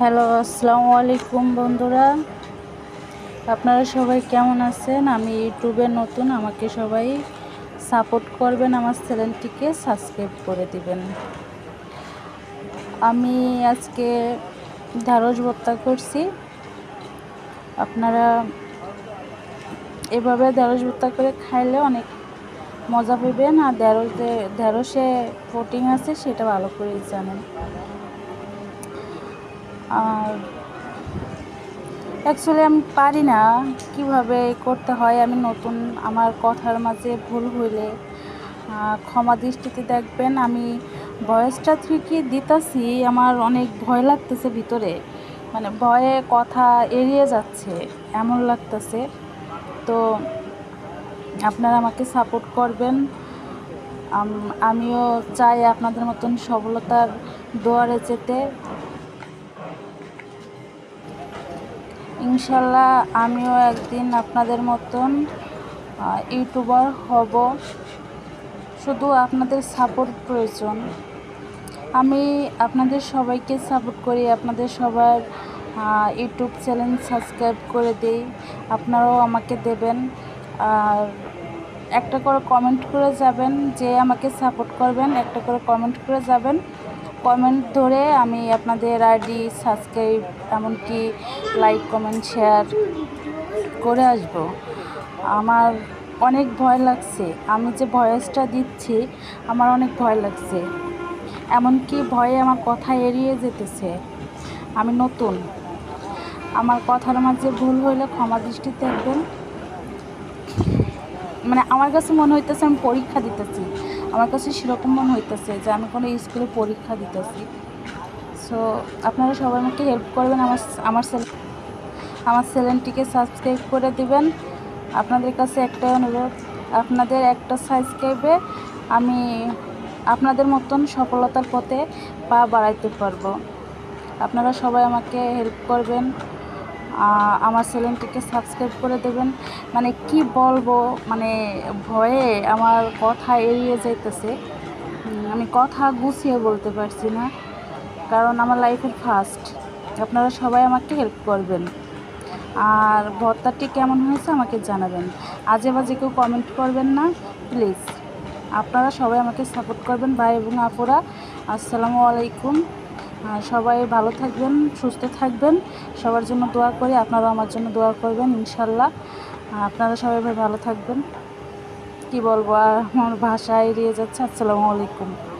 Hello, আসসালামু আলাইকুম বন্ধুরা। আপনারা সবাই কেমন আছেন? আমি ইউটিউবে নতুন, আমাকে সবাই সাপোর্ট করবেন, আমার চ্যানেলটিকে সাবস্ক্রাইব করে দিবেন। আমি আজকে ঢ্যাঁড়স ভর্তা করছি। আপনারা এভাবে ঢ্যাঁড়স ভর্তা করে খাইলে অনেক মজা পাবেন। আর ঢ্যাঁড়সে ঢ্যাঁড়সে প্রোটিন আছে, সেটা ভালো করেই জানেন। আর অ্যাকচুয়ালি আমি পারি না কীভাবে করতে হয়, আমি নতুন, আমার কথার মাঝে ভুল হইলে ক্ষমা দৃষ্টিতে দেখবেন, আমি ভয়েসটা ঠিকই দিতাছি, আমার অনেক ভয় লাগতেছে ভিতরে মানে ভয়ে কথা এড়িয়ে যাচ্ছে, এমন লাগতেছে। তো আপনারা আমাকে সাপোর্ট করবেন আমিও চাই আপনাদের মতন সফলতার দুয়ারে যেতে। ইনশাল্লাহ আমিও একদিন আপনাদের মতন ইউটিউবার হব। শুধু আপনাদের সাপোর্ট প্রয়োজন। আমি আপনাদের সবাইকে সাপোর্ট করি, আপনাদের সবার ইউটিউব চ্যানেল সাবস্ক্রাইব করে দিই, আপনারাও আমাকে দেবেন। আর একটা করে কমেন্ট করে যাবেন যে আমাকে সাপোর্ট করবেন, একটা করে কমেন্ট করে যাবেন। কমেন্ট ধরে আমি আপনাদের আইডি সাবস্ক্রাইব এমনকি লাইক কমেন্ট শেয়ার করে আসব। আমার অনেক ভয় লাগছে। আমি যে ভয়েসটা দিচ্ছি, আমার অনেক ভয় লাগছে। এমনকি ভয়ে আমার কথা এড়িয়ে যেতেছে। আমি নতুন। আমার কথার মাঝে ভুল হইলে ক্ষমা দৃষ্টি দেখবেন। মানে আমার কাছে মনে হইতেছে আমি পরীক্ষা দিতেছি। আমার কাছে সেরকম মনে হইতেছে যে আমি কোনো স্কুলে পরীক্ষা দিতেছি। সো আপনারা সবাই আমাকে হেল্প করবেন, আমার আমার সেল আমার চ্যানেলটিকে সাবস্ক্রাইব করে দিবেন। আপনাদের কাছে একটা অনুরোধ, আপনাদের একটা সাবস্ক্রাইবে আমি আপনাদের মতন সফলতার পথে পা বাড়াইতে পারব। আপনারা সবাই আমাকে হেল্প করবেন। আমার চ্যানেলটিকে সাবস্ক্রাইব করে দেবেন। মানে কি বলব মানে ভয়ে আমার কথা এড়িয়ে যাইতেছে। আমি কথা গুছিয়ে বলতে পারছি না, কারণ আমার লাইফের ফার্স্ট আপনারা সবাই আমাকে হেল্প করবেন। আর ভর্তাটি কেমন হয়েছে আমাকে জানাবেন। আজে বাজে কেউ কমেন্ট করবেন না প্লিজ আপনারা সবাই আমাকে সাপোর্ট করবেন, ভাই এবং আপুরা। আসসালামু আলাইকুম। সবাই ভালো থাকবেন, সুস্থ থাকবেন। সবার জন্য দোয়া করি, আপনারাও আমার জন্য দোয়া করবেন, ইনশাল্লাহ। আপনারা সবাই ভাই ভালো থাকবেন। কি বলব, আর আমার ভাষা এড়িয়ে যাচ্ছে। আসসালামু আলাইকুম।